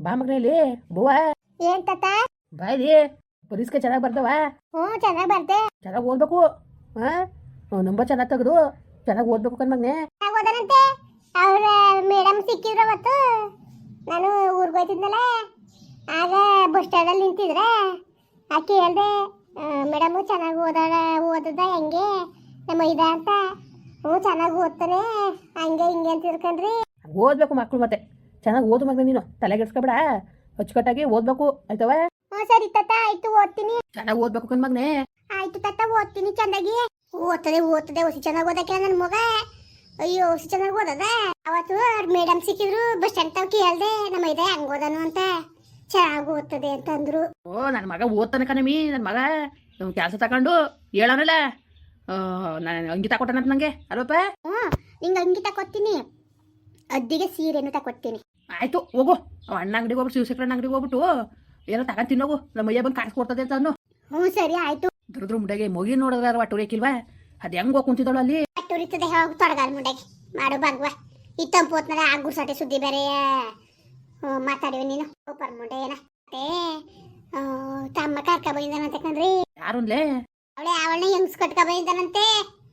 ಬಾ ಮಗನೇ ಬುವಾ ಏನ್ ತಾತ? ಬಾಯ್ಲಿ ಪರೀಕ್ಷೆ ಚೆನ್ನಾಗಿ ಬರ್ತಾವ ಹ್ಞೂ ಚೆನ್ನಾಗಿ ಬರ್ತೆ ಚೆನ್ನಾಗಿ ಓದ್ಬೇಕು. ಹಾಂ? ನಂಬರ್ ಚೆನ್ನಾಗಿ ತೆಗೆದು ಚೆನ್ನಾಗಿ ಓದ್ಬೇಕು ಕಣ್ ಮಗನೆ. ಚೆನ್ನಾಗ್ ಓದನಂತೆ. ಅವ್ರ ಮೇಡಮ್ ಸಿಕ್ಕಿದ್ರ ಅವತ್ತು. ನಾನು ಊರಿಗೆ ಹೋಯ್ತಿದ್ನಲ್ಲ. ಆಗ ಬಸ್ ಸ್ಟ್ಯಾಂಡಲ್ಲಿ ನಿಂತಿದ್ರೆ ಆ ಕೇಳ್ದೆ ಮೇಡಮ್ ಚೆನ್ನಾಗಿ ಓದಾಡ ಓದದ ಹೆಂಗೆ? ನಮ್ಮ ಇದ ಅಂತ. ಹ್ಞೂ ಚೆನ್ನಾಗಿ ಓದ್ತಾನೆ. ಹಂಗೆ ಹಿಂಗೆ ಅಂತ ತಿಳ್ಕೊಂಡ್ರಿ ಓದ್ಬೇಕು ಮಕ್ಕಳು ಮತ್ತೆ. ಚೆನ್ನಾಗಿ ಓದು ಮಗ ನೀನು. ತಲೆಗೆಡ್ಸ್ಕೊಬೇಡ ಅಚ್ಚುಕಟ್ಟಾಗಿ ಓದ್ಬೇಕು. ಆಯ್ತವ ಹ್ಞೂ ಸರಿ ತಾತ ಆಯ್ತು ಓದ್ತೀನಿ. ಚೆನ್ನಾಗಿ ಓದ್ಬೇಕು ಕಣ್ ಮಗನೇ. ಆಯ್ತು ತಾತ ಓದ್ತೀನಿ ಚೆನ್ನಾಗಿ ಓದ್ತದೆ ಓದ್ತದೆ ಹೊಸಿ ಚೆನ್ನಾಗಿ ಓದಕ್ಕೆ ನನ್ನ ಮಗ? ಅಯ್ಯೋ ಹೊಸಿ ಚೆನ್ನಾಗಿ ಓದದ? ಅವತ್ತು ಮೇಡಮ್ ಸಿಕ್ಕಿದ್ರು ಬಸ್ ಸ್ಟ್ಯಾಂಡ್ ತಾವ್ ಕೇಳ್ದೆ ನಮ್ಮ ಇದೆ ಹಂಗ ಓದನು ಅಂತ. ಚೆನ್ನಾಗಿ ಓದ್ತದೆ ಅಂತ ಅಂದ್ರು ಓ ನನ್ನ ಮಗ ಓದ್ತಾನೆ ಕಣಮಿ ನನ್ನ ಮಗ. ಕೆಲಸ ತಗೊಂಡು ಹೇಳೋನಲ್ಲ. ನಾನು ಅಂಗಿ ತಕೊಟ್ಟನಂತ ನಂಗೆ. ಅಲ್ವಪ್ಪ ಹ್ಞೂ ನಿಂಗೆ ಅಂಗಿ ತಕೊತೀನಿ ಅದ್ದಿಗೆ ಸೀರೆನೂ ತಕೊಡ್ತೀನಿ. ಆಯ್ತು ಹೋಗು. ಅವ ಅಣ್ಣ ಅಂಗಡಿಗೆ ಹೋಗ್ಬಿಟ್ಟು ಶಿವಶಂಕರಣ್ಣ ಅಂಗಡಿಗೆ ಹೋಗ್ಬಿಟ್ಟು ಏನೋ ತಗೊಂಡು ತಿನ್ನೋಗು. ನಮ್ಮ ಮಯ್ಯ ಬಂದು ಕಾಣಿಸ್ಕೊಡ್ತದೆ ಅಂತ ಅನ್ನು ಹ್ಞೂ ಸರಿ ಆಯ್ತು. ದುರ್ದ್ರ ಮುಡಗೆ ಮುಗಿ ನೋಡಿದ್ರೆ ಒಟ್ಟು ರೇಕಿಲ್ವಾ ಅದು ಹೆಂಗ್ ಹೋಗಿ ಕುಂತಿದ್ದಳು ಅಲ್ಲಿ? ಅಟ್ಟುರಿತದೆ ಹೋಗಿ ತೊಡಗಲ್ ಮುಂಡೆಗೆ. ಮಾಡು ಭಾಗ್ವ ಇತ್ತಂಪು ತಂಪು ಹೊತ್ನಾಗ ಆ ಗುರ್ಸಾಟೆ ಸುದ್ದಿ ಬೇರೆ ಮಾತಾಡಿವಿ ನೀನು. ಸೂಪರ್ ಮುಂಡೆ ಏನ? ತಮ್ಮ ಕರ್ಕ ಬಂದಿದ್ದಾನಂತೆ ಕಣ್ರಿ. ಯಾರುನ್ಲೇ? ಅವಳೆ ಅವಳನ್ನ ಹೆಂಗ್ಸ್ ಕಟ್ಕ ಬಂದಿದ್ದಾನಂತೆ?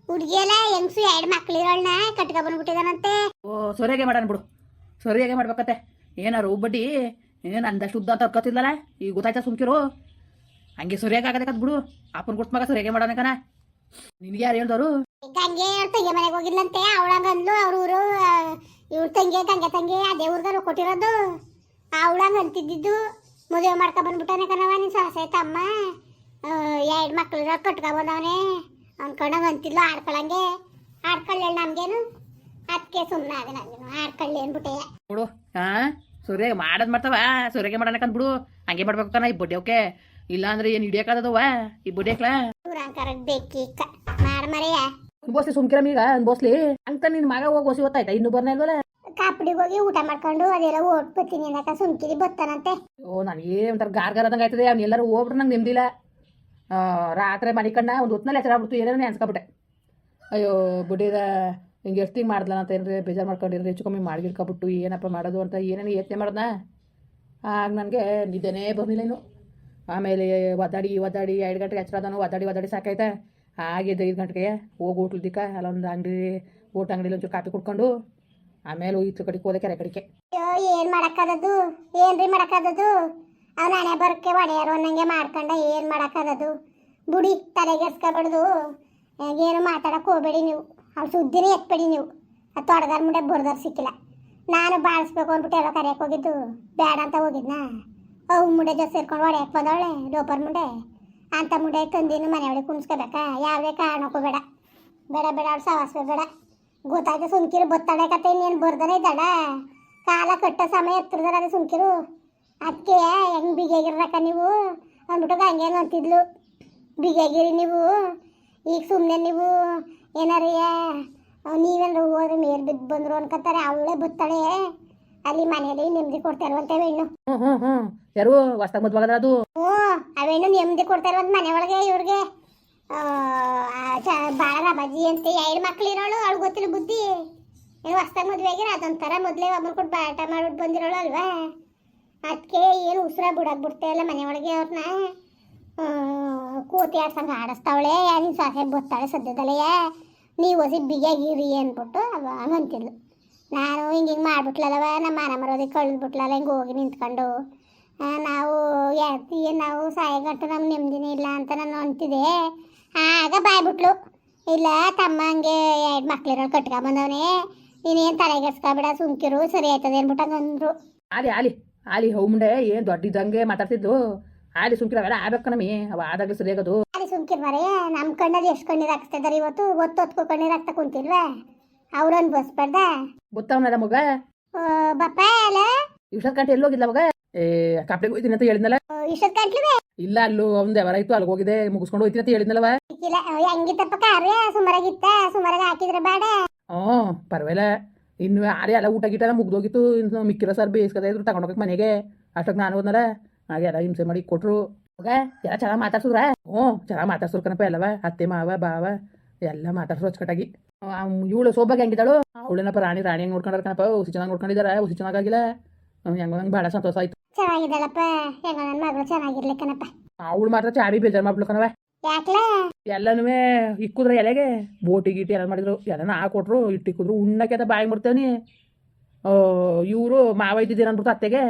ಹುಡುಗಿ ಎಲ್ಲ ಹೆಂಗ್ಸು ಎರಡು ಮಕ್ಳಿರೋಳ್ನ ಕಟ್ಕ ಬಂದ್ಬಿಟ್ಟಿದಾನಂತೆ ಓ ಸೊರೆಗೆ ಮಾಡೋಣ ಬಿಡು. ಸೊರೆಗೆ ಮಾಡ್ಬೇಕತ್ತೆ. ಏನಾರು ಬಡ್ಡಿ ಏನು ಅಂದಷ್ಟು ಉದ್ದ ತರ್ಕೋತಿದ್ಲಲ್ಲ ಈಗ ಗೊತ್ತಾಯ್ತಾ ಸುಮ್ಕಿರು? ಹಂಗೆ ಸರಿಯಾಗಿ ಆಗದಕ್ಕದ್ ಬಿಡು ಅಪ್ಪನ ಕೊಟ್ಟ ಮಗ ಸರಿಯಾಗಿ ಮಾಡೋಣ ನಿನ್ಗೆ ಯಾರು ಹೇಳ್ದವರು ಗಂಗೆ ಅವ್ರ ತಂಗಿ ಮನೆಗೆ ಹೋಗಿದ್ಲಂತೆ ಅವಳಂಗಂದ್ಲು ಅವ್ರ ಊರು, ಇವ್ರ ತಂಗಿ ಗಂಗೆ ತಂಗಿ ಅದೇ ಊರ್ದವ್ರು ಕೊಟ್ಟಿರೋದು. ಅವಳಂಗ ಅಂತಿದ್ದಿದ್ದು, ಮದುವೆ ಮಾಡ್ಕೊ ಬಂದ್ಬಿಟ್ಟಾನೆ ಕಣವ ನಿನ್ ಸಾಸೆ, ತಮ್ಮ. ಎರಡು ಮಕ್ಳು ಕಟ್ಕ ಬಂದವನೆ. ಅನ್ಕೊಂಡಂಗ ಅಂತಿದ್ಲು, ಆಡ್ಕೊಳಂಗೆ. ಆಡ್ಕೊಳ್ಳಿ ನಮ್ಗೇನು. ಅದಕ್ಕೆ ಸುಮ್ಮನೆ ಆಗ ನಂಗೇನು ಆಡ್ಕೊಳ್ಳಿ ಅಂದ್ಬಿಟ್ಟೆ. ನೋಡು ಹಾ ಸೂರ್ಯ ಮಾಡದ್ ಮಾಡ್ತಾವ ಸೂರ್ಯಗೆ ಮಾಡೋಣಕಂದ್ ಬಿಡು ಹಂಗೆ ಮಾಡ್ಬೇಕು ಕಣ ಈ ಬುಡಿಯೋಕೆ ಇಲ್ಲಾಂದ್ರೆ ಇಲ್ಲ ಅಂದ್ರೆ ಏನು ಹಿಡಿಯಕಾದವ ಈ ಬಡ್ಡಿ ಹಾಕ್ಲಾ ಸುಮ್ಕಿರ ಮೀಗ ಮಾಡ ಮರೆಯ. ಬೋಸ್ಲಿ ಸುಮ್ಕಿರಮ್ ಈಗ ಅನ್ಬೋಸ್ಲಿ ಅಂತ ನಿನ್ ಮಗ ಹೋಗಿ ಓಸಿ ಗೊತ್ತಾಯ್ತಾ ಇನ್ನು ಬರ್ನ ಇಲ್ವಲ್ಲ? ಕಾಪಡಿಗೆ ಹೋಗಿ ಊಟ ಮಾಡ್ಕೊಂಡು ಅದೆಲ್ಲ ಓಟ್ ಬತ್ತೀನಿ ಅನ್ನಕ ಸುಮ್ಕಿರಿ ಬರ್ತಾನಂತೆ. ಓ ನನಗೆ ಒಂಥರ ಗಾರ್ ಗಾರ್ ಆದಂಗೆ ಆಯ್ತದೆ. ಅವ್ನು ಎಲ್ಲರೂ ಹೋಗ್ಬಿಟ್ರೆ ನಂಗೆ ನೆಮ್ಮದಿಲ್ಲ ರಾತ್ರಿ ಮನೆ ಕಣ್ಣ ಒಂದು ಹೊತ್ತಿನಲ್ಲಿ ಹೆಸರು ಆಗ್ಬಿಡ್ತು. ಏನೇನೋ ನೆನ್ಸ್ಕೊಬಿಟ್ಟೆ. ಅಯ್ಯೋ ಬುಡ್ಡಿದ ಹಿಂಗೆ ಎಷ್ಟು ಹಿಂಗೆ ಮಾಡ್ದಲ್ಲ ಅಂತ ಏನ್ರಿ, ಬೇಜಾರು ಮಾಡ್ಕೊಂಡಿರಿ ಹೆಚ್ಚು ಕಮ್ಮಿ ಮಾಡಿಗಿಡ್ಕೊಬಿಟ್ಟು ಏನಪ್ಪ ಮಾಡೋದು ಅಂತ ಏನೇನು ಯೋಚನೆ ಮಾಡ್ದ ಆಗ ನನಗೆ ನಿದ್ದೆನೇ ಬಂದಿಲ್ಲೇನು ಆಮೇಲೆ ಒದ್ದಾಡಿ ಒದ್ದಾಡಿ, ಎರಡು ಗಂಟೆಗೆ ಹಚ್ಚಿರೋದನು ಒದ್ದಾಡಿ ಒದ್ದಾಡಿ ಸಾಕೈತೆ ಹಾಗೆ ಐದು ಗಂಟೆಗೆ ಹೋಗಿ ಹೋಟ್ಲದಿಕ್ಕ ಅಲ್ಲೊಂದು ಅಂಗಡಿ, ಊಟ ಅಂಗಡಿಲಿ ಒಂಚೂರು ಕಾಫಿ ಕುಡ್ಕೊಂಡು, ಆಮೇಲೆ ಇತ್ತು ಕಡೆಗೆ ಹೋದೆ ಕೆರೆ ಕಡೆಗೆ. ಅಯ್ಯೋ, ಏನ್ ಏನು ರೀ ಮಾಡಕ್ಕಾದದು ಅವ್ನ ಹಣೆ ಬರೋಕ್ಕೆ ಒಡೆಯರು ಅನ್ನಂಗೆ ಮಾಡ್ಕೊಂಡ ಏನು ಮಾಡಕ್ಕಾದದು ಬುಡಿ ತಲೆಗೆಸ್ಕೊಬಾರ್ದು ಏನು ಮಾತಾಡಕ್ ಹೋಗಬೇಡಿ ನೀವು. ಅವ್ಳ ಸುದ್ದಿನೇ ಎತ್ಬೇಡಿ ನೀವು. ಆ ತೊಡಗಾರ ಮುಂಡೆ ಬರ್ದಾರ ಸಿಕ್ಕಿಲ್ಲ. ನಾನು ಬಾಳಿಸ್ಬೇಕು ಅಂದ್ಬಿಟ್ಟು ಎಲ್ಲ ಕರೆಯಕ್ಕೆ ಹೋಗಿದ್ದು ಬೇಡ ಅಂತ ಹೋಗಿದ್ನಾ? ಅವು ಮುಂಡೆ ಜೊತೆ ಸೇರ್ಕೊಂಡು ಹೊಡೆಯಕ್ಕೆ ಬಂದವಳೆ ಲೋಪರ್ ಮುಂಡೆ ಅಂತ ಮುಂಡೆ ತಂದಿನ ಮನೆ ಒಳಗೆ ಕುಣಿಸ್ಕೋಬೇಕಾ? ಯಾವುದೇ ಕಾರಣಕ್ಕೂ ಬೇಡ. ಬೇಡ ಬೇಡ, ಅವ್ರು ಸವಾಸ್ಬೇಕು ಬೇಡ. ಗೊತ್ತಾಯ್ತು ಸುಮ್ಕಿರು ಬತ್ತಾಳೆ ಕತೆ, ಇನ್ನೇನು ಬರ್ದನೇ ಇದ್ದಾಳ? ಕಾಲ ಕಟ್ಟ ಸಮಯ ಎತ್ತಿರ್ದಾರ ಅದು ಸುಮ್ಕಿರು. ಅದಕ್ಕೆ ಹೆಂಗೆ ಬಿಗಿಯಾಗಿರ್ರಕ್ಕ ನೀವು? ಅಂದ್ಬಿಟ್ಟು ಹಂಗೇನು ಅಂತಿದ್ಲು. ಬಿಗಿಯಾಗಿರಿ ನೀವು. ಈಗ ಸುಮ್ಮನೆ ನೀವು. ಏನಾರ ನೀವೆಲ್ಲರೂ ಹೋದ್ರೆ ಮೇರ್ ಬಿದ್ದು ಬಂದ್ರು ಅನ್ಕೋತಾರೆ ಅವಳೇ ಬತ್ತಾಳೆ. ಅಲ್ಲಿ ಮನೇಲಿ ನೆಮ್ಮದಿ ಕೊಡ್ತಾರಂತೇವೆ ಹೆಣ್ಣು. ಹ್ಞೂ ಹ್ಞೂ ಹ್ಞೂ ಯಾರು? ಹೊಸ್ತಾಗ ಮದ್ವಾಗದ್ರ ಅದು. ಹ್ಞೂ ಅವೇನು ನೆಮ್ಮದಿ ಕೊಡ್ತಾರಂತ ಮನೆ ಒಳಗೆ ಇವ್ರಿಗೆ. ಭಾಳ ರಮಾಜಿ ಅಂತ ಎರಡು ಮಕ್ಳು ಇರೋಳು ಅವ್ಳು ಗೊತ್ತಿಲ್ಲ ಬುದ್ಧಿ. ಏನು ಹೊಸ್ತಾಗ ಮದುವೆ ಆಗಿರ ಅದೊಂಥರ ಮೊದಲೇ ಒಬ್ಬನ ಕೊಟ್ಟು ಬಾಟ ಮಾಡ್ಬಿಟ್ಟು ಬಂದಿರೋಳು ಅಲ್ವಾ. ಅದಕ್ಕೆ ಏನು ಉಸಿರ ಬಿಡಕ್ ಬಿಡ್ತಾ ಇಲ್ಲ ಮನೆ ಒಳಗೆ ಅವ್ರನ್ನ ಕೂತಿ ಆಡ್ಸಂಗೆ ಆಡಿಸ್ತಾವಳೆ ನಿನ್ನ ಸಾಸೆ ಬತ್ತಾಳೆ ಸದ್ಯದಲ್ಲೇ. ನೀವು ಹೊಸಿ ಬಿಗಿಯಾಗಿರಿ ಅಂದ್ಬಿಟ್ಟು ಅವ ಅಂತಿದ್ಲು ನಾನು ಹಿಂಗೆ ಹಿಂಗೆ ಮಾಡ್ಬಿಟ್ಲಲ್ಲವ, ನಮ್ಮ ಮನೆ ಮರೋದಿಗೆ ಕಳೆದ್ಬಿಟ್ಲಲ್ಲ, ಹಿಂಗೆ ಹೋಗಿ ನಿಂತ್ಕೊಂಡು. ನಾವು ಯಾತಿ ನಾವು ಸಾಯಗಟ್ಟು ನಮ್ಮ ನೆಮ್ಮದಿನೇ ಇಲ್ಲ ಅಂತ ನಾನು ಅಂತಿದ್ದೆ. ಆಗ ಬಾಯ್ಬಿಟ್ಲು. ಇಲ್ಲ, ತಮ್ಮ ಹಂಗೆ ಎರಡು ಮಕ್ಳಿರೋಳು ಕಟ್ಕೊಂಬಂದವನೇ. ನೀನೇನು ತಲೆಗೆಡ್ಸ್ಕೊಬೇಡ, ಸುಮ್ಕಿರು, ಸರಿ ಆಯ್ತದೆ ಅಂದ್ಬಿಟ್ಟು ಅಂದ್ರು ಆಲಿ ಆಲಿ ಆಲಿ, ಹೌ ಮುಂಡೆ, ಏನು ದೊಡ್ಡಿದ್ದಂಗೆ ಮಾತಾಡ್ತಿದ್ದು ಆಲಿ ಸುಮ್ಕಿರ ಅವೆಲ್ಲ ಆಗ್ಬೇಕು ನಮಿ, ಅವ ಆದಾಗ ಸರಿ ಆಗೋದು ಅಲ್ಲಿ ಸುಮ್ಕಿರ್ ಮರೆ ನಮ್ಮ ಕಣ್ಣಲ್ಲಿ ಎಷ್ಟು ಕಣ್ಣೀರು ಹಾಕ್ತಿದ್ದಾರೆ ಇವತ್ತು? ಒತ್ತು ಹೊತ್ಕೊ ಕಣ್ಣೀರು ಹಾಕ್ತಾ ಕುಂತಿಲ್ವಾ? ಅವ್ರನ್ ಬಸ್ಬಾರ್ದ ಗೊತ್ತವನಲ್ಲ ಮಗ? ಬಪ್ಪ ಅಲ್ಲ ಹೋಗಿದ್ಲ ಗಂಟೆ ಎಲ್ಲೋಗಿಲ್ಲ ಮಗ? ಏ ಕಾಪ್ಡಿಗೆ ಹೋಯ್ತೀನಿ ಅಂತ ಹೇಳಿದ್ನಲ್ಲ? ಇಷ್ಟೊತ್ತು ಗಂಟ್ಲು ಇಲ್ಲ ಅಲ್ಲೂ ಒಂದು ಅವರ ಇತ್ತು ಅಲ್ಲಿಗೆ ಹೋಗಿದೆ ಮುಗಿಸ್ಕೊಂಡು ಹೋಯ್ತೀನಿ ಅಂತ ಹೇಳಿದ್ನಲ್ಲವ? ಇಲ್ಲ ಹೆಂಗಿತ್ತಪ್ಪ ಕಾರ್ಯ? ಸುಮಾರಾಗಿತ್ತ ಸುಮಾರಾಗಿ ಹಾಕಿದ್ರೆ ಬೇಡ? ಹ್ಞೂ ಪರವಾಗಿಲ್ಲ. ಇನ್ನು ಆರೇ ಎಲ್ಲ ಊಟ ಗೀಟ ಎಲ್ಲ ಮುಗ್ದೋಗಿತ್ತು ಇನ್ನು ಮಿಕ್ಕಿರೋ ಸರ್ ಬೇಯಿಸ್ಕದ ಇದ್ರು ತಗೊಂಡೋಗಕ್ಕೆ ಮನೆಗೆ. ಅಷ್ಟಕ್ಕೆ ನಾನು ಹೋದ್ನಲ್ಲ ಹಾಗೆ ಎಲ್ಲ ಹಿಂಸೆ ಮಾಡಿ ಕೊಟ್ರು. ಮಗ ಎಲ್ಲ ಚೆನ್ನಾಗಿ ಮಾತಾಡ್ಸಿದ್ರ? ಹ್ಞೂ ಚೆನ್ನಾಗಿ ಮಾತಾಡ್ಸಿದ್ರು ಕಣಪ್ಪ ಎಲ್ಲವ. ಅತ್ತೆ ಮಾವ ಬಾವ ಎಲ್ಲ ಮಾತಾಡ್ಸೋ ಅಚ್ಚುಕಟ್ಟಾಗಿ. ಇವಳು ಸೋಬಾಗಿ ಹೆಂಗಿದ್ದಾಳು? ಅವಳೇನಪ್ಪ ರಾಣಿ ರಾಣಿ ಹೆಂಗೆ ನೋಡ್ಕೊಂಡ್ರ ಕಣಪ್ಪ? ಹುಸಿ ಚೆನ್ನಾಗಿ ನೋಡ್ಕೊಂಡಿದ್ದಾರೆ? ಹುಸಿ ಚೆನ್ನಾಗಿಲ್ಲ ಹೆಂಗೋ ನಂಗೆ ಭಾಳ ಸಂತೋಷ ಆಯ್ತು. ಚೆನ್ನಾಗಿದ್ದಾಳಪ್ಪ. ಹೆಂಗ ನನ್ನ ಮಗಳು ಅವಳು ಮಾತ್ರ ಚಾಡಿ ಬೇಜಾರು ಮಾಡ್ಬಿಡ್ಲು ಕಣವ ಎಲ್ಲನೂ ಇಕ್ಕುದ್ರ ಎಲೆಗೆ ಬೋಟಿ ಗೀಟಿ ಎಲ್ಲ ಮಾಡಿದ್ರು. ಎಲ್ಲನ ಹಾಕೊಟ್ರು ಇಟ್ಟಿಕ್ಕಿದ್ರು. ಉಣ್ಣಕ್ಕೆ ಬಾಯಿ ಮಾಡ್ತೇವನಿ ಇವರು ಮಾವ ಇದ್ದಿದ್ದೀರ ಅಂದ್ಬಿಡ್ತು ಅತ್ತೆಗೆ.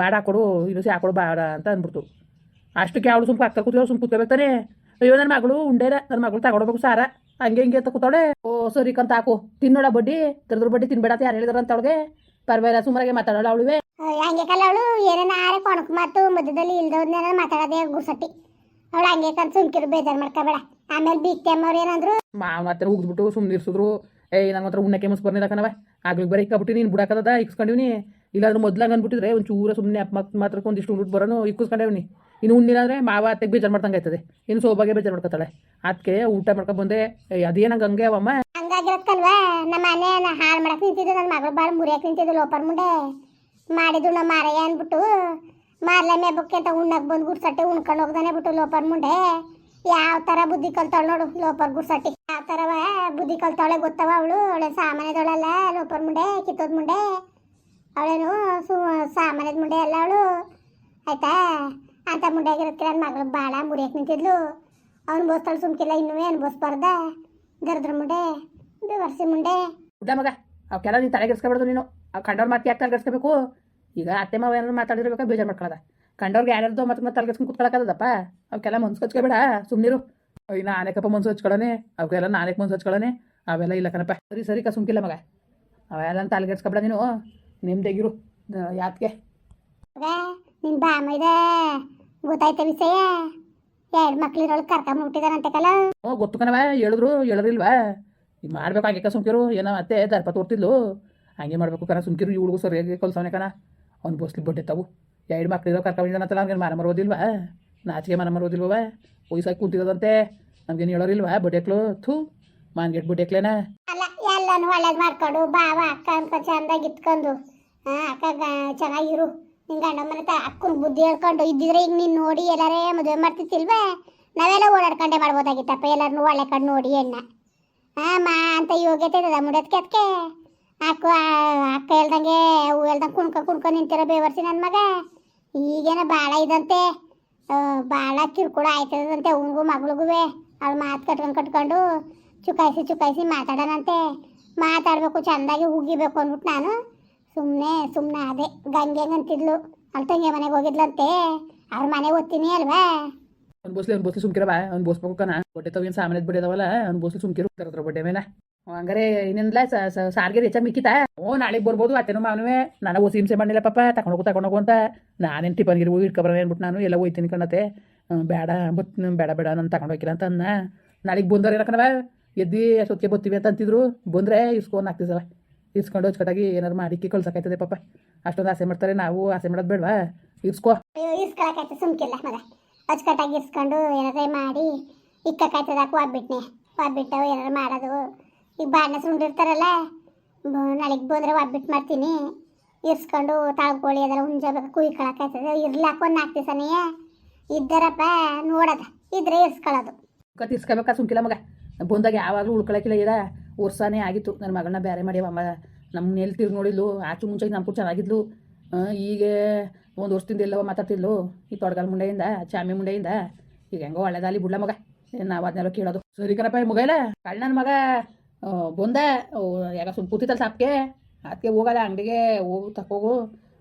ಬೇಡ ಹಾಕೊಡು ಇನ್ನು ಸಹ ಹಾಕೊಡು ಬೇಡ ಅಂತ ಅಂದ್ಬಿಡ್ತು. ಅಷ್ಟಕ್ಕೆ ಅವಳು ಸುಮ್ಕೆ ಆಗ್ತಾ ಕೂತಿರೋ ಸುಮ್ ಕೂತ್ಕೋಬೇಕು ತಾನೆ ಅಯ್ಯೋ ನನ್ನ ಮಗಳು ಉಂಡೇರ ನನ್ನ ಮಗಳು ತಗೊಡ್ಬೇಕು ಸಾರ. ಹಂಗೆ ಹಿಂಗೆ ಅಂತ ಕೂತಾಳೆ ಓ ಸರಿ ಕಂತ ಹಾಕು. ತಿನ್ನೋಡ ಬಡ್ಡಿ. ತರದ್ರ ಬಡ್ಡಿ ತಿನ್ಬೇಡ ಯಾರು ಹೇಳಿದ್ರ ಅಂತ ಅವಳಿಗೆ. ಪರವಾಗಿಲ್ಲ ಸುಮಾರಾಗೆ ಮಾತಾಡೋಳ ಅವಳುವೆ ಹಂಗೆ ಕಲ್ಲ ಅವಳು. ಏನೇನ ಆರೆ ಕೊಣಕ್ ಮಾತು ಮಧ್ಯದಲ್ಲಿ ಇಲ್ದವ್ರನ್ನೆಲ್ಲ ಮಾತಾಡೋದೇ ಗುರ್ಸಟ್ಟಿ. ಅವಳು ಹಂಗೆ ಕಂತ ಸುಮ್ಕಿರು ಬೇಜಾರು ಮಾಡ್ಕೋಬೇಡ. ಆಮೇಲೆ ಬಿಕ್ಕೆ ಅಮ್ಮವ್ರು ಏನಂದ್ರು? ಮಾವನ ಹತ್ರ ಉಗ್ದ್ಬಿಟ್ಟು ಸುಮ್ಮನೆ ಇರ್ಸಿದ್ರು. ಏಯ್ ನನ್ನ ಹತ್ರ ಉಣ್ಣಕ್ಕೆ ಮುಸ್ ಬರ್ನಿಲ್ಲ ಕಣವ ಆಗ್ಲಿಗೆ ಬರೀ ಇಕ್ಕಬಿಟ್ಟು ನೀನು ಬುಡಕದ ಇಕ್ಸ್ಕೊಂಡಿವ್ನಿ. ಇಲ್ಲಾದ್ರೂ ಮೊದ್ಲಾಗ ಅಂದ್ಬಿಟ್ಟಿದ್ರೆ ಒಂದು ಚೂರ ಸುಮ್ಮನೆ ಅಪ್ಪ ಮಾತ್ರ ಒಂದಿಷ್ಟು ಉಂಡ್ಬಿಟ್ಟು ಬರೋನು ಇಕ್ಕಿಸ್ಕೊಂಡೇವ್ನಿ. ಇನ್ನು ಉಣ್ಣಿಲ್ಲ ಅಂದ್ರೆ ಮಾವ ಅತ್ತೆಗೆ ಬೇಜಾರು ಮಾಡ್ದಂಗೆ ಆಯ್ತದೆ. ಇನ್ನು ಸೋಬಾಗೆ ಬೇಜಾರು ಮಾಡ್ಕೊತಾಳೆ. ಅದಕ್ಕೆ ಊಟ ಮಾಡ್ಕೊಂಡು ಬಂದೆ. ಅದೇನಂಗೆ ಹಂಗೆ ಅವಮ್ಮ? ಹಂಗಾಗಿರತ್ತಲ್ವಾ? ನಮ್ಮ ಮನೆ ಹಾಳು ಮಾಡಕ್ಕೆ ನಿಂತಿದ್ದು. ನನ್ನ ಮಗಳು ಭಾಳ ಮುರಿಯಕ್ಕೆ ನಿಂತಿದ್ದು ಲೋಪರ್ ಮುಂಡೆ ಮಾಡಿದ್ದು ನಮ್ಮ ಮಾರಯ್ಯ ಅಂದ್ಬಿಟ್ಟು ಮಾರ್ಲೆ ಮೇಬಕ್ಕೆ ಅಂತ ಉಣ್ಣಕ್ ಬಂದು ಗುಡ್ಸಟ್ಟೆ ಉಣ್ಕೊಂಡು ಹೋಗ್ದಾನೆ ಬಿಟ್ಟು ಲೋಪರ್ ಮುಂಡೆ ಯಾವ ಥರ ಬುದ್ಧಿ ಕಲ್ತಾಳೆ ನೋಡು ಲೋಪರ್ ಗುಡ್ಸಟ್ಟಿ. ಯಾವ ಥರವ ಬುದ್ಧಿ ಕಲ್ತಾಳೆ ಗೊತ್ತವ ಅವಳು? ಅವಳೆ ಸಾಮಾನ್ಯದವಳಲ್ಲ ಲೋಪರ್ ಮುಂಡೆ ಕಿತ್ತೋದ್ ಮುಂಡೆ ಅವಳೇನು ಸು, ಸಾಮಾನ್ಯದ ಮುಂಡೆ ಅಲ್ಲ ಅವಳು. ಆಯ್ತಾ? ಅಂತ ಮುಂಡೆ ಆಗಿರತ್ತೆ ನನ್ನ ಮಗಳು ಭಾಳ ಮುರಿಯಕ್ಕೆ ನಿಂತಿದ್ಲು. ಅವ್ನು ಬೋಸ್ತಾಳು ಸುಮ್ಕಿಲ್ಲ ಇನ್ನೂ ಅನ್ಬೋಸ್ಬಾರ್ದ. ಗರದ್ರ ಮುಂಡೆ ವರ್ಷಿ ಮುಂಡೆ. ಊಟ ಮಗ ಅವಕ್ಕೆಲ್ಲ ನೀನು ತಲೆಗೆಡ್ಸ್ಕೊಬಾರ್ದು ನೀನು. ಅವ್ ಕಂಡವ್ರ ಮಾತು ಯಾಕೆ ತಲೆಗೆಡ್ಸ್ಕೋಬೇಕು ಈಗ ಅತ್ತೆ ಮಾವ ಏನಾದ್ರು ಮಾತಾಡಿರ್ಬೇಕು ಬೇಜಾರು ಮಾಡ್ಕೊಳ್ಳೋದ ಕಂಡವ್ರಿಗೆ ಯಾರ್ಯಾರ್ದು ಮತ್ತೆ ಮತ್ತೆ ತಲೆಗೆಡ್ಸ್ಕೊಂಡು ಕುತ್ಕೊಳಕ್ಕದಪ್ಪ ಅವಕ್ಕೆಲ್ಲ ಮನ್ಸು ಹಚ್ಕೋಬೇಡ ಸುಮ್ಮನಿರು ಅಯ್ಯ ನಾನೇಕಪ್ಪ ಮನ್ಸು ಹಚ್ಕೊಳ್ಳೋನೆ ಅವಕ್ಕೆಲ್ಲ ನಾನೇಕ್ ಮನ್ಸು ಹಚ್ಕೊಳ್ಳೋನೆ ಅವೆಲ್ಲ ಇಲ್ಲ ಕಣಪ್ಪ. ಸರಿ ಸರಿ ಕ ಸುಮ್ಕಿಲ್ಲ ಮಗ. ಅವೆಲ್ಲ ತಲೆಗೆಡ್ಸ್ಕೊಬೇಡ ನೀನು. ನಿಮ್ದೆಗಿರು ಯಾತ್ಗೆ. ಮಗ ಬಾಮೈದ ಗೊತ್ತಾಯ್ತ ವಿಷಯ? ಎರಡು ಕರ್ಕ ಕರ್ಕೊಂಬಿಟ್ಟಿದಾರಂತೆ ಕಲ. ಓ ಗೊತ್ತು ಕಣವ ಹೇಳಿದ್ರು ಹೇಳಿದ್ರಿಲ್ವಾ ಈಗ ಮಾಡ್ಬೇಕು ಹಾಗೆ ಸುಮ್ಕಿರು ಏನೋ ಮತ್ತೆ ದರ್ಪ ತೋರ್ತಿದ್ಲು. ಹಂಗೆ ಮಾಡಬೇಕು ಕಣ ಸುಮ್ಕಿರು ಇವಳಿಗೂ ಸರಿಯಾಗಿ ಕಲ್ಸವನೆ ಕಣ. ಅವ್ನು ಬೋಸ್ಲಿ ಬಡ್ಡೆ ತಾವು ಎರಡು ಮಕ್ಳಿರೋ ಕರ್ಕೊಂಡಿದ್ದಾನಂತಲ್ಲ ಅವ್ನಿಗೆ ಮನ ಮರೋದಿಲ್ವಾ ನಾಚಿಗೆ ಮನ ಮರೋದಿಲ್ವ ವಯಸ್ಸಾಗಿ ಕುಂತಿರೋದಂತೆ. ನಮ್ಗೇನು ಹೇಳೋರಿಲ್ವಾ ಬಡ್ಡೆಕ್ಲು ಥೂ ಮಾನ್ಗೆಟ್ ಬಡ್ಡೆಕ್ಲೇನ ಅಲ್ಲ ಎಲ್ಲಾನು ಒಳ್ಳೇದು ಮಾಡ್ಕೊಂಡು ಬಾವ ಅಕ್ಕ ಅಂತ ಚಂದಾಗಿ ಇಟ್ಕೊಂಡು ಹಾ ಅಕ್ಕ ಚೆನ್ನಾಗಿರು ನಿನ್ ಗಂಡ ಮನೆ ಅಕ್ಕನ ಬುದ್ಧಿ ಹೇಳ್ಕೊಂಡು ಇದ್ದಿದ್ರೆ ಈಗ ನೀನು ನೋಡಿ ಎಲ್ಲರೇ ಮದುವೆ ಮಾಡ್ತಿತ್ತಿಲ್ವೇ ನಾವೆಲ್ಲ ಓಡಾಡ್ಕೊಂಡೆ ಮಾಡ್ಬೋದಾಗಿತ್ತಪ್ಪ ಎಲ್ಲರನ್ನು ಒಳ್ಳೆ ಕಡೆ ನೋಡಿ ಎಣ್ಣ ಹಾಂ ಮಾ ಅಂತ ಯೋಗ್ಯತೆ ಇದೆ ಮುಡೋದಕ್ಕೆ ಅದಕ್ಕೆ ಅಕ್ಕ ಅಕ್ಕ ಹೇಳ್ದಂಗೆ ಅವು ಹೇಳ್ದಂಗೆ ಕುಣ್ಕೊ ಕುಣ್ಕೊ ನಿಂತಿರೋ ಬೇವರ್ಸಿ ನನ್ನ ಮಗ. ಈಗೇನ ಭಾಳ ಇದಂತೆ. ಭಾಳ ಕಿರುಕುಳ ಆಯ್ತದಂತೆ ಅವನಿಗೂ ಮಗಳಿಗೂ ಅವಳು ಮಾತು ಕಟ್ಕೊಂಡು ಕಟ್ಕೊಂಡು ಚುಕಾಯಿಸಿ ಚುಕಾಯಿಸಿ ಮಾತಾಡೋಣಂತೆ ಮಾತಾಡಬೇಕು, ಚೆಂದಾಗಿ ಉಗಿಬೇಕು ಅಂದ್ಬಿಟ್ಟು ನಾನು. ಸುಮ್ಮನೆ ಸುಮ್ಮನೆ ಅದೇ, ಗಂಗೆ ಅಂತಿದ್ಲು. ಅಲ್ಲಿ ತಂಗಿ ಮನೆಗೆ ಹೋಗಿದ್ಲಂತೆ. ಅವ್ರ ಮನೆಗೆ ಓದ್ತೀನಿ ಅಲ್ವಾ? ಅವ್ನು ಬೋಸ್ಲಿ ಸುಮ್ಕಿರವ ಅವ್ನು ಬೋಸ್ಬೇಕು ಕಣ. ಬಡ್ಡೆ ತಾವು ಏನು ಸಾಮಾನ್ಯದ ಅವ್ನು ಬೋಸ್ಲಿ ಸುಮ್ಕಿರು. ತರದ್ರ ಬಡ್ಡೆ ಮೇಲೆ. ಹಂಗಾರೆ ಇನ್ನೇನಿಲ್ಲ ಸಾರಿಗೆ ಹೆಚ್ಚಾಗಿ ಮಿಕ್ಕಿತಾ? ಓ ನಾಳೆ ಬರ್ಬೋದು, ಅತ್ತೇನೋ ಮಾನುವೆ ನಾನು ಓಸಿ ಹಿಂಸೆ ಮಾಡಿಲ್ಲ ಪಾಪ. ತಗೊಂಡೋಗು ತಗೊಂಡೋಗು ಅಂತ. ನಾನೇನು ಟಿಫನ್ಗಿರಿ ಹೋಗಿ ಇಟ್ಕೊಬರೋಣ ಅಂದ್ಬಿಟ್ಟು ನಾನು. ಎಲ್ಲ ಹೋಯ್ತೀನಿ ಕಣತೆ ಬೇಡ, ಬತ್ ಬೇಡ ಬೇಡ, ನಾನು ತಗೊಂಡೋಗಿಲ್ಲ ಅಂತ ಅನ್ನ ನಾಳೆಗೆ ಬಂದವ್ರು ಏನಕ್ಕನವ ಎದ್ದು ಅಷ್ಟೊತ್ತಿಗೆ ಬತ್ತೀವಿ ಅಂತ ಅಂತಿದ್ರು. ಬಂದರೆ ಇಸ್ಕೊಂಡು ಹಾಕ್ತಿಸವ ಇಸ್ಕೊಂಡು ಅಚ್ಚುಕಟ್ಟಾಗಿ ಏನಾರು ಮಾಡಿಕ್ಕಿ ಕಳ್ಸಕ್ಕಾಯ್ತದೆ ಪಾಪ. ಅಷ್ಟೊಂದು ಆಸೆ ಮಾಡ್ತಾರೆ ನಾವು ಆಸೆ ಮಾಡೋದು ಬೇಡವಾ? ಇಸ್ಕೋ. ಅಯ್ಯೋ ಇಸ್ಕೊಳಕಾಯ್ತು ಸುಮ್ಕಿಲ್ಲ ಮಗ. ಅಚ್ಚುಕಟ್ಟಾಗಿ ಇಸ್ಕೊಂಡು ಏನಾರೇ ಮಾಡಿ ಇಕ್ಕಕಾಯ್ತದಾಕ ಒಬ್ಬಿಟ್ನೆ. ಒಬ್ಬಿಟ್ಟು ಏನಾರು ಮಾಡೋದು. ಈಗ ಬಾಣ ಸುಂಡಿರ್ತಾರಲ್ಲ ನಾಳೆಗೆ ಬಂದರೆ ಒಬ್ಬಿಟ್ಟು ಮಾಡ್ತೀನಿ. ಇರ್ಸ್ಕೊಂಡು ತಾಳ್ಕೊಳ್ಳಿ ಅದೆಲ್ಲ ಹುಂಜಬೇಕು ಕುಯ್ಕೊಳಕಾಯ್ತದೆ ಇರ್ಲಾಕ ಒಂದು ನಾಲ್ಕು ದಿವಸನೇ ಇದ್ದಾರಪ್ಪ ನೋಡೋದ. ಇದ್ರೆ ಇಸ್ಕೊಳ್ಳೋದು. ಕತ್ ಇಸ್ಕೋಬೇಕಾ ಸುಮ್ಕಿಲ್ಲ ಮಗ? ಬಂದಾಗ ಯಾವಾಗಲೂ ಉಳ್ಕೊಳಕಿಲ್ಲ ಇರ ವರ್ಷನೇ ಆಗಿತ್ತು. ನನ್ನ ಮಗಳನ್ನ ಬೇರೆ ಮಾಡಿ ಅಮ್ಮ ನಮ್ಮ ನೆಲ್ ತಿರ್ಗಿ ನೋಡಿದ್ಲು, ಆಚು ಮುಂಚೆ ನಮ್ಮ ಕೂಡ ಚೆನ್ನಾಗಿದ್ಲು ಈಗ ಒಂದು ವರ್ಷದಿಂದ ಎಲ್ಲವ ಮಾತಾಡ್ತಿದ್ಲು, ಈ ತೊಡಗಲ್ ಮುಂಡೆಯಿಂದ, ಚಾಮಿ ಮುಂಡೆಯಿಂದ. ಈಗ ಹೆಂಗೋ ಒಳ್ಳೇದಾಲಿ ಬುಡ್ಲ ಮಗ. ನಾವು ಅದನ್ನೆಲ್ಲ ಕೇಳೋದು. ಸರಿ ಕಣಪ್ಪ, ಮಗ ಕಳ್ಳ ನನ್ನ ಮಗ. ಬಂದ. ಯಾಕ ಸುಮ್ ಕೂತಿತ್ತಲ್ಲ ಸಾಪ್ಗೆ? ಅದಕ್ಕೆ ಹೋಗಲ್ಲ, ಅಂಗಡಿಗೆ ಹೋಗಿ ತಕೋಗು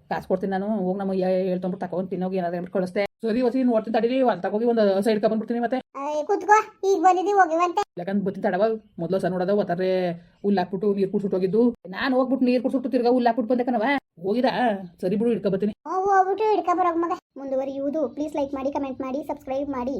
ಕಾಸು ಕೊಡ್ತೀನಿ ನಾನು. ಹೋಗಿ ನಮ್ಮ ಹೇಳ್ತೊಂಬಿಟ್ಟು ತಗೊಂಡು ತಿನ್ನೋಗಿ ಏನಾದ್ರು ಕಳಿಸ್ತೆ. ಸರಿ ಹೊಸಿ ನೋಡ್ತೀನಿ ತಡೀರಿ. ಅಲ್ಲಿ ತಗೋಗಿ ಒಂದು ಸೈಡ್ ಬಂದ್ಬಿಡ್ತೀನಿ ಮತ್ತೆ. ಕೂತ್ಕೋ ಈಗ ಬಂದಿದ್ದೀವಿ ಹೋಗಿವಂತೆ. ಯಾಕಂದ್ ಬತ್ತೀನಿ ತಡವ? ಮೊದ್ಲ ಸಣ್ಣ ನೋಡೋದ ಒತ್ತಾರೆ ಹುಲ್ಲು ಹಾಕ್ಬಿಟ್ಟು ನೀರು ಕುಡ್ಸ್ಬಿಟ್ಟು ಹೋಗಿದ್ದು ನಾನು ಹೋಗ್ಬಿಟ್ಟು ನೀರು ಸುಟ್ಟು ತಿರ್ಗಾ ಹುಲ್ಲು ಹಾಕ್ಬಿಟ್ಟು ಬಂದೆ ಕಣವ ಹೋಗಿದ? ಸರಿ ಬಿಡು ಹಿಡ್ಕೊ ಬರ್ತೀನಿ. ಹೋಗ್ಬಿಟ್ಟು ಹಿಡ್ಕೊ ಬರೋಗ ಮಗ. ಮುಂದುವರಿಯುವುದು. ಪ್ಲೀಸ್ ಲೈಕ್ ಮಾಡಿ ಕಮೆಂಟ್ ಮಾಡಿ ಸಬ್ಸ್ಕ್ರೈಬ್ ಮಾಡಿ.